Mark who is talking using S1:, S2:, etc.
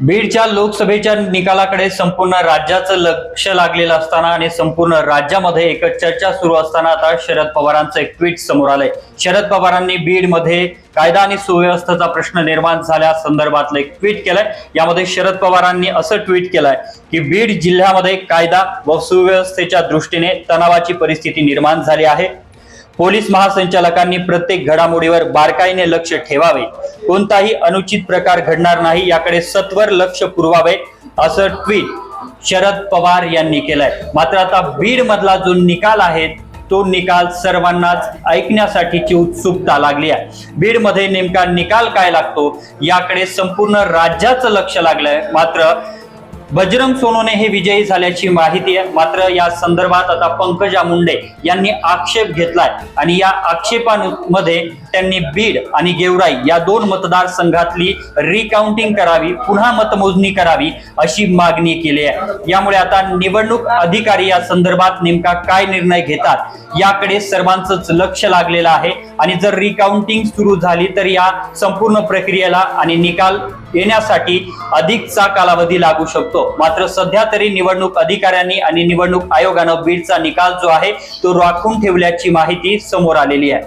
S1: बीडच्या लोकसभेच्या निकालाकडे संपूर्ण राज्याचं लक्ष लागलेलं असताना आणि संपूर्ण राज्यामध्ये एक चर्चा सुरू असताना आता शरद पवारांचं एक ट्विट समोर आलंय. शरद पवारांनी बीडमध्ये कायदा आणि सुव्यवस्थेचा प्रश्न निर्माण झाल्या संदर्भातलं एक ट्विट केलंय. यामध्ये शरद पवारांनी असं ट्विट केलंय की बीड जिल्ह्यामध्ये कायदा व सुव्यवस्थेच्या दृष्टीने तणावाची परिस्थिती निर्माण झाली आहे. पोलीस महासंचालकांनी प्रत्येक घडामोडीवर बारकाईने लक्ष ठेवावे. कोणताही अनुचित प्रकार घडणार नाही याकडे सत्वर लक्ष पुरवावे असं ट्विट शरद पवार यांनी केलंय. मात्र आता बीड मधला जो निकाल आहे तो निकाल सर्वांनाच ऐकण्यासाठीची उत्सुकता लागली आहे. बीडमध्ये नेमका निकाल काय लागतो याकडे संपूर्ण राज्याचं लक्ष लागलंय. मात्र बजरंग सोनोने हे विजयी झाल्याची माहिती आहे. मात्र या संदर्भात आता पंकजा मुंडे यांनी आक्षेप घेतलाय. आणि या आक्षेपांमध्ये त्यांनी बीड आणि गेवराई या दोन मतदारसंघातली रिकाउंटिंग करावी पुन्हा मतमोजणी करावी अशी मागणी केली आहे. यामुळे आता निवडणूक अधिकारी या संदर्भात नेमका काय निर्णय घेतात याकडे सर्वांचंच लक्ष लागलेलं आहे. आणि जर रिकाउंटिंग सुरू झाली तर या संपूर्ण प्रक्रियेला आणि निकाल येण्यासाठी अधिकचा कालावधी लागू शकतो. मात्र सध्या तरी निवडणूक अधिकाऱ्यांनी आणि निवडणूक आयोगानं बीडचा निकाल जो आहे तो राखून ठेवल्याची माहिती समोर आलेली आहे.